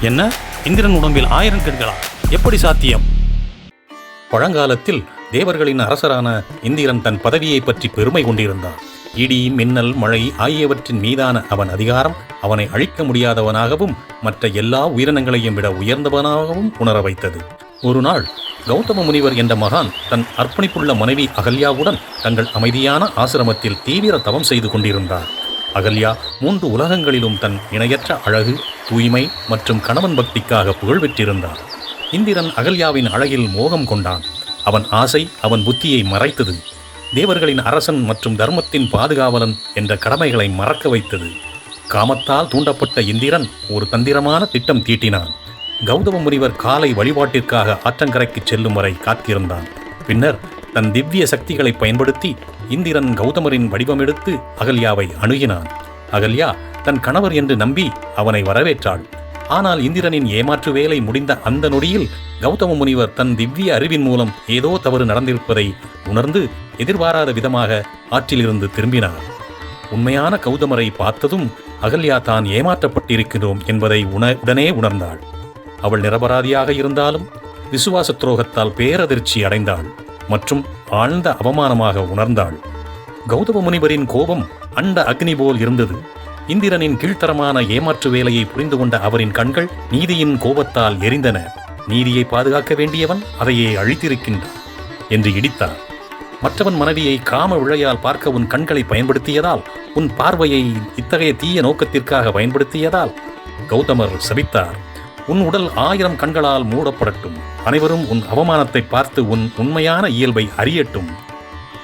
என்ன? இந்திரன் உடம்பில் ஆயிரம் கண்களா? எப்படி சாத்தியம்? பழங்காலத்தில் தேவர்களின் அரசரான இந்திரன் தன் பதவியை பற்றி பெருமை கொண்டிருந்தான். இடி மின்னல் மழை ஆகியவற்றின் மீதான அவன் அதிகாரம் அவனை அழிக்க முடியாதவனாகவும் மற்ற எல்லா உயிரினங்களையும் விட உயர்ந்தவனாகவும் உணர வைத்தது. ஒரு நாள் கௌதம முனிவர் என்ற மகான் தன் அர்ப்பணிப்புள்ள மனைவி அகல்யாவுடன் தங்கள் அமைதியான ஆசிரமத்தில் தீவிர தவம் செய்து கொண்டிருந்தார். அகல்யா மூன்று உலகங்களிலும் தன் இணையற்ற அழகு தூய்மை மற்றும் கணவன் பக்திக்காக புகழ் பெற்றிருந்தார் இந்திரன் அகல்யாவின் அழகில் மோகம் கொண்டான். அவன் ஆசை அவன் புத்தியை மறைத்தது. தேவர்களின் அரசன் மற்றும் தர்மத்தின் பாதுகாவலன் என்ற கடமைகளை மறக்க வைத்தது. காமத்தால் தூண்டப்பட்ட இந்திரன் ஒரு தந்திரமான திட்டம் தீட்டினான். கௌதம முனிவர் காலை வழிபாட்டிற்காக ஆற்றங்கரைக்கு செல்லும் வரை காத்திருந்தான். பின்னர் தன் திவ்ய சக்திகளை பயன்படுத்தி இந்திரன் கௌதமரின் வடிவமெடுத்து அகல்யாவை அணுகினான். அகல்யா தன் கணவர் என்று நம்பி அவனை வரவேற்றாள். ஆனால் இந்திரனின் ஏமாற்று வேலை முடிந்த அந்த நொடியில் கௌதம முனிவர் தன் திவ்ய அறிவின் மூலம் ஏதோ தவறு நடந்திருப்பதை உணர்ந்து எதிர்பாராத விதமாக ஆற்றிலிருந்து திரும்பினார். உண்மையான கௌதமரை பார்த்ததும் அகல்யா தான் ஏமாற்றப்பட்டிருக்கிறோம் என்பதை உண உடனே உணர்ந்தாள். அவள் நிரபராதியாக இருந்தாலும் விசுவாச துரோகத்தால் பேரதிர்ச்சி அடைந்தாள் மற்றும் ஆழ்ந்த அவமானமாக உணர்ந்தாள். கௌதம முனிவரின் கோபம் அண்ட அக்னி போல் இருந்தது. இந்திரனின் கீழ்த்தரமான ஏமாற்று வேலையை புரிந்து கொண்ட அவரின் கண்கள் நீதியின் கோபத்தால் எரிந்தன. நீதியை பாதுகாக்க வேண்டியவன் அதையே அழித்திருக்கின்றான் என்று இடித்தார். மற்றவன் மனைவியை காம விழையால் பார்க்க உன் கண்களை பயன்படுத்தியதால் உன் பார்வையை இத்தகைய தீய நோக்கத்திற்காக பயன்படுத்தியதால் கௌதமர் சபித்தார். உன் உடல் ஆயிரம் கண்களால் மூடப்படட்டும். அனைவரும் உன் அவமானத்தை பார்த்து உன் உண்மையான இயல்பை அறியட்டும்.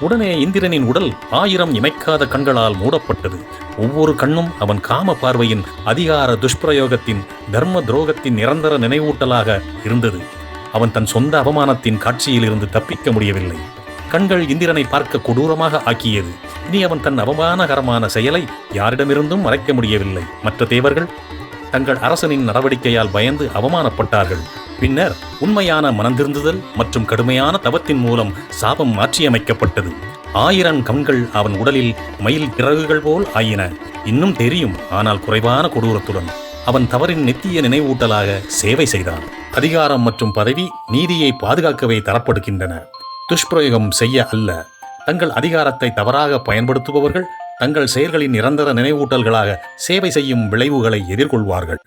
உடனே இந்திரனின் உடல் ஆயிரம் இமைக்காத கண்களால் மூடப்பட்டது. ஒவ்வொரு கண்ணும் அவன் காம பார்வையின் அதிகார துஷ்பிரயோகத்தின் தர்ம துரோகத்தின் நிரந்தர நினைவூட்டலாக இருந்தது. அவன் தன் சொந்த அவமானத்தின் காட்சியில் இருந்து தப்பிக்க முடியவில்லை. கண்கள் இந்திரனை பார்க்க கொடூரமாக ஆக்கியது. இனி அவன் தன் அவமானகரமான செயலை யாரிடமிருந்தும் மறைக்க முடியவில்லை. மற்ற தேவர்கள் தங்கள் அரசனின் நடவடிக்கையால் பயந்து அவமானப்பட்டார்கள். பின்னர் உண்மையான மனந்திருந்துதல் மற்றும் கடுமையான தவத்தின் மூலம் சாபம் மாற்றியமைக்கப்பட்டது. ஆயிரம் கண்கள் அவன் உடலில் மயில் பிறகுகள் போல் ஆயின. இன்னும் தெரியும் ஆனால் குறைவான கொடூரத்துடன் அவன் தவறின் நித்திய நினைவூட்டலாக சேவை செய்தான். அதிகாரம் மற்றும் பதவி நீதியை பாதுகாக்கவே தரப்படுகின்றன. துஷ்பிரயோகம் செய்ய அல்ல. தங்கள் அதிகாரத்தை தவறாக பயன்படுத்துபவர்கள் தங்கள் செயல்களின் நிரந்தர நினைவூட்டல்களாக சேவை செய்யும் விளைவுகளை எதிர்கொள்வார்கள்.